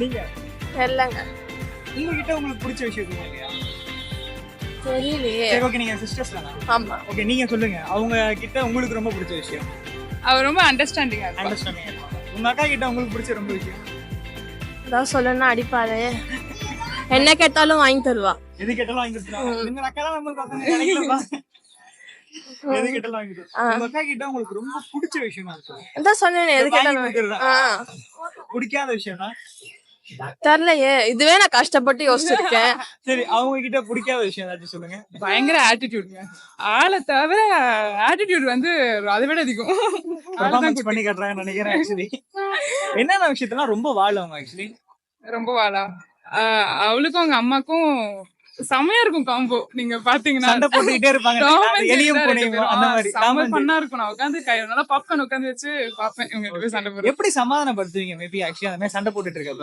நீங்க? தெரியலங்க. உங்ககிட்ட உங்களுக்கு பிடிச்ச விஷயம் இல்லையா? தெரியலையே. சரி ஓகே நீங்க சிஸ்டர்ஸ் தானே? ஆமா. ஓகே நீங்க சொல்லுங்க. அவங்க கிட்ட உங்களுக்கு ரொம்ப பிடிச்ச விஷயம்? அவர் ரொம்ப அண்டர்ஸ்டாண்டிங்கா அண்டர்ஸ்டாண்டிங் உங்க அக்கா கிட்ட உங்களுக்கு பிடிச்ச ரொம்ப விஷயம்? ஏதாவது சொல்லணும்னா அடிப்பாரு என்ன கேட்டாலும் வாங்கி தருவா. எது கேட்டாலும் வாங்கி கொடுத்துருவாங்க உங்க அக்கா தான் நம்ம பசங்க கிடைக்கலப்பா எது கேட்டாலும் வாங்கி கொடுத்துருவாங்க. உங்க அக்கா கிட்ட உங்களுக்கு ரொம்ப பிடிச்ச விஷயமா இருக்கும் அதான் சொன்னேனே எது கேட்டாலும் பிடிக்காத விஷயம்னா? தெரியலையே இதுவே நான் கஷ்டப்பட்டு யோசிச்சிருக்கேன். சரி அவங்க கிட்ட பிடிக்காத விஷயம் ஏதாச்சும் சொல்லுங்க. பயங்கர ஆட்டிடியூட்ங்க ஆளை தவிர ஆட்டிடியூட் வந்து அதை விட அதிகம். பண்ணி காட்டுறாங்கன்னு நினைக்கிறேன் ஆக்சுவலி என்னென்ன விஷயத்தெல்லாம் ரொம்ப வாழும் ஆக்சுவலி ரொம்ப வாழா ஆஹ் அவளுக்கும் அவங்க அம்மாக்கும் செமையா இருக்கும் காம்போ நீங்க பாத்தீங்கன்னா சண்டை போட்டுக்கிட்டே இருப்பாங்க. செம ஆ இருக்கும். நான் உட்காந்து கை நல்லா பாப்கார்ன் உட்காந்து வச்சு பாப்பேன். இவங்க பேரும் சண்டை போடுறது எப்படி சமாதானப்படுத்துவீங்க? மேபி ஆக்சுவலி அந்த மாதிரி சண்டை போட்டுட்டு இருக்க